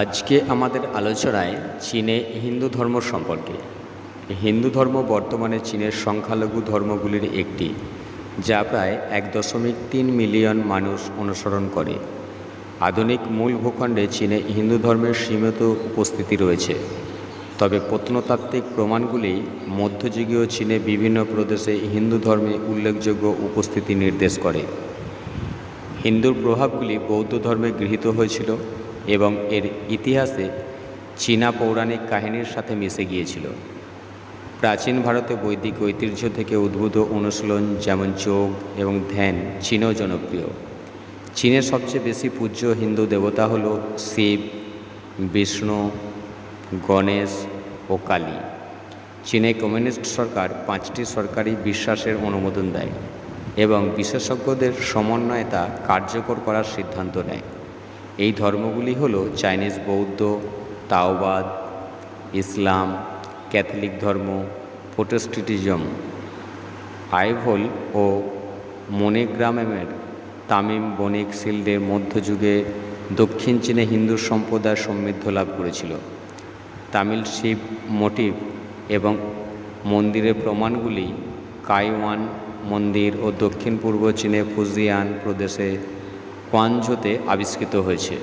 আজকে আমাদের আলোচনায় চীনে হিন্দু ধর্ম সম্পর্কে। হিন্দু ধর্ম বর্তমানে চীনের সংখ্যালঘু ধর্মগুলির একটি, যা প্রায় এক দশমিক তিন মিলিয়ন মানুষ অনুসরণ করে। আধুনিক মূল ভূখণ্ডে চীনে হিন্দু ধর্মের সীমিত উপস্থিতি রয়েছে। তবে প্রত্নতাত্ত্বিক প্রমাণগুলি মধ্যযুগীয় চীনে বিভিন্ন প্রদেশে হিন্দু ধর্মে উল্লেখযোগ্য উপস্থিতি নির্দেশ করে। হিন্দুর প্রভাবগুলি বৌদ্ধ ধর্মে গৃহীত হয়েছিল। এবং এর ইতিহাসে চীনা পৌরাণিক কাহিনীর সাথে মিশে গিয়েছিল। প্রাচীন ভারতে বৈদিক ঐতিহ্য থেকে উদ্ভূত অনুশীলন যেমন যোগ এবং ধ্যান চীনও জনপ্রিয়। চীনের সবচেয়ে বেশি পূজ্য হিন্দু দেবতা হল শিব, বিষ্ণু, গণেশ ও কালী। চীনে কমিউনিস্ট সরকার পাঁচটি সরকারি বিশ্বাসের অনুমোদন দেয় এবং বিশেষজ্ঞদের সমন্বয়ে তা কার্যকর করার সিদ্ধান্ত নেয়। এই ধর্মগুলি হল চাইনিজ বৌদ্ধ, তাওবাদ, ইসলাম, ক্যাথলিক ধর্ম প্রোটেস্টিটিজম আইভোল ও মনিগ্রামের তামিম বণিক শিল্ডের মধ্যযুগে দক্ষিণ চীনে হিন্দু সম্প্রদায় সমৃদ্ধ লাভ করেছিল। তামিল শিব মোটিভ এবং মন্দিরের প্রমাণগুলি কাইওয়ান মন্দির ও দক্ষিণ পূর্ব চীনে ফুজিয়ান প্রদেশে কোয়ানঝোতে আবিষ্কৃত হয়েছে।